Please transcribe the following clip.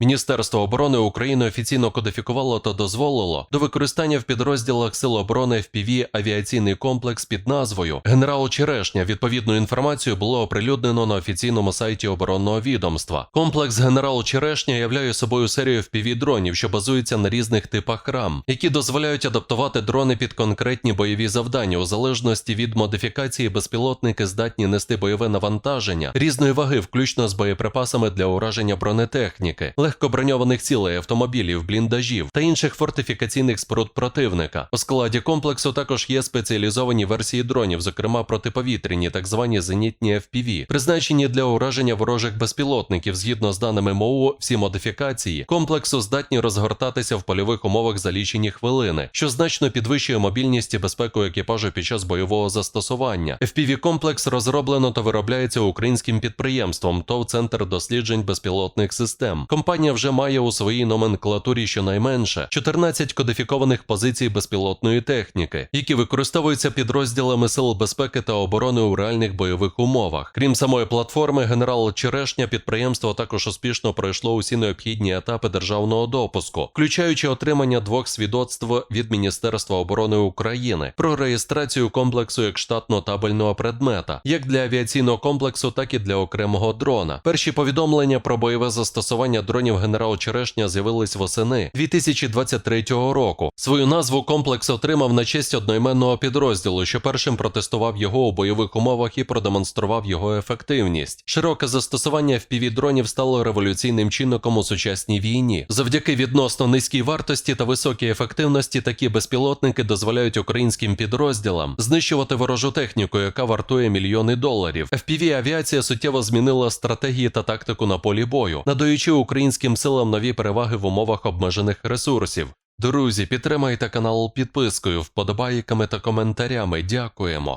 Міністерство оборони України офіційно кодифікувало та дозволило до використання в підрозділах Сил оборони FPV авіаційний комплекс під назвою Генерал Черешня. Відповідну інформацію було оприлюднено на офіційному сайті оборонного відомства. Комплекс Генерал Черешня являє собою серію FPV дронів, що базуються на різних типах рам, які дозволяють адаптувати дрони під конкретні бойові завдання у залежності від модифікації. Безпілотники здатні нести бойове навантаження різної ваги, включно з боєприпасами для ураження бронетехніки, легкоброньованих цілей, автомобілів, бліндажів та інших фортифікаційних споруд противника. У складі комплексу також є спеціалізовані версії дронів, зокрема протиповітряні, так звані зенітні FPV, призначені для ураження ворожих безпілотників. Згідно з даними МОУ, всі модифікації комплексу здатні розгортатися в польових умовах за лічені хвилини, що значно підвищує мобільність і безпеку екіпажу під час бойового застосування. FPV-комплекс розроблено та виробляється українським підприємством ТОВ Центр досліджень безпілотних систем. Компанія вже має у своїй номенклатурі щонайменше 14 кодифікованих позицій безпілотної техніки, які використовуються підрозділами сил безпеки та оборони у реальних бойових умовах. Крім самої платформи, генерал Черешня підприємство також успішно пройшло усі необхідні етапи державного допуску, включаючи отримання двох свідоцтв від Міністерства оборони України про реєстрацію комплексу як штатно-табельного предмета, як для авіаційного комплексу, так і для окремого дрона. Перші повідомлення про бойове застосування дронів генерал Черешня з'явились восени 2023 року. Свою назву комплекс отримав на честь одноіменного підрозділу, що першим протестував його у бойових умовах і продемонстрував його ефективність. Широке застосування FPV-дронів стало революційним чинником у сучасній війні. Завдяки відносно низькій вартості та високій ефективності такі безпілотники дозволяють українським підрозділам знищувати ворожу техніку, яка вартує мільйони доларів. FPV-авіація суттєво змінила стратегії та тактику на полі бою, надаючи українським силам нові переваги в умовах обмежених ресурсів. Друзі, підтримайте канал підпискою, вподобайками та коментарями. Дякуємо.